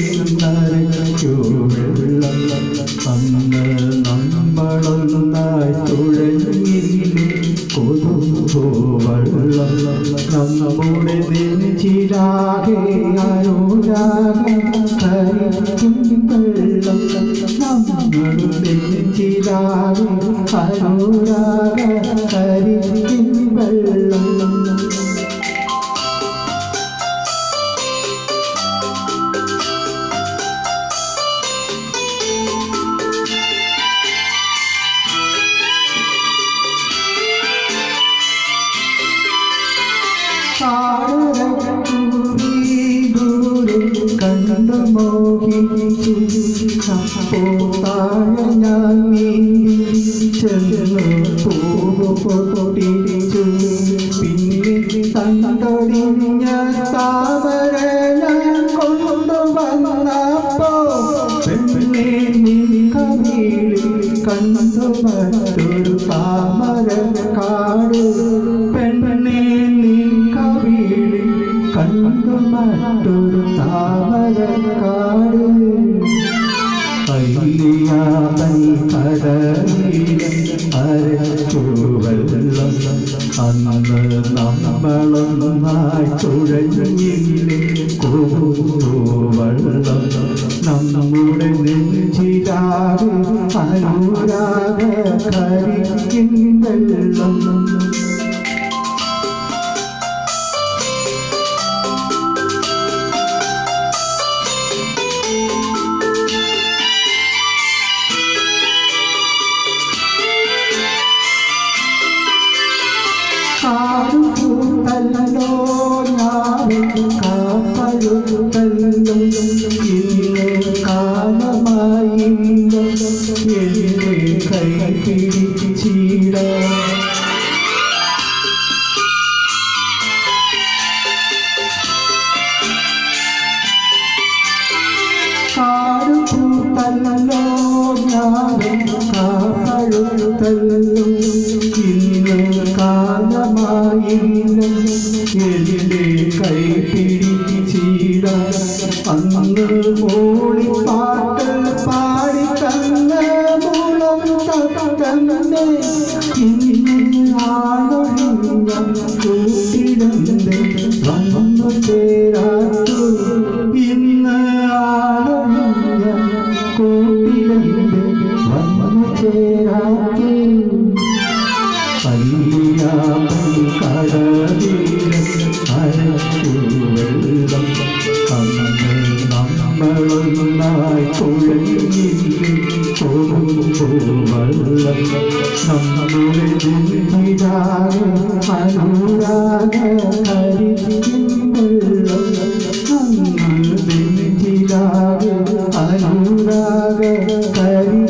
കടലിനരയ്ക്കു വെള്ളം അന്ന് നമ്മളൊന്നായി തുഴഞ്ഞില്ലേ കൊതുമ്പോ വെള്ളം നമ്മുടെ നെഞ്ചിലാകെ അനുരാഗം കരിക്കും വെള്ളം നമ്മുടെ നെഞ്ചിലാകെ അനുരാഗ കരിക്കും വെള്ളം. ഞാൻ നീന്തി ചെന്നു പൂവ് പൊട്ടിച്ചു പിന്നെ തണ്ടൊടിഞ്ഞ താമര ഞാൻ കൊണ്ടുവന്നപ്പോ പെണ്ണെ നീ കവിളിൽ കണ്ടു മറ്റൊരു താമര കാട് പെണ്ണെ നീ കവിളിൽ കണ്ടു മറ്റൊരു താമര കാട് കടലിലെ അരച്ചു വെള്ളം അന്ന് നമ്മളൊന്നായി തുഴഞ്ഞില്ലേ വെള്ളം നമ്മുടെ നെഞ്ചിരാകും അനുരാഗ കരിക്കും വെള്ളം കാലമായില്ലോ എന്നെ കൈ പിടിച്ചിട കാടുകൂട്ടല്ലോ ഞാനും കാപ്പഴുത്തല്ലോ ഇന്ന് കാലമായില്ലോ എന്റെ കൈ പിടിച്ചിട അന്ന് ഓടി പാട്ട് പാടി തന്ന മൂളം തന്നെ ഇന്ന് ആളൊഴിഞ്ഞ കൂട്ടിടന്റെ വന്നു പൂവള്ളം നമ്മുടെ ജീവിതാക അനുരാഗ കരിതിരിവെള്ളം നമ്മുടെ ജീവിതാക അനുരാഗ കരി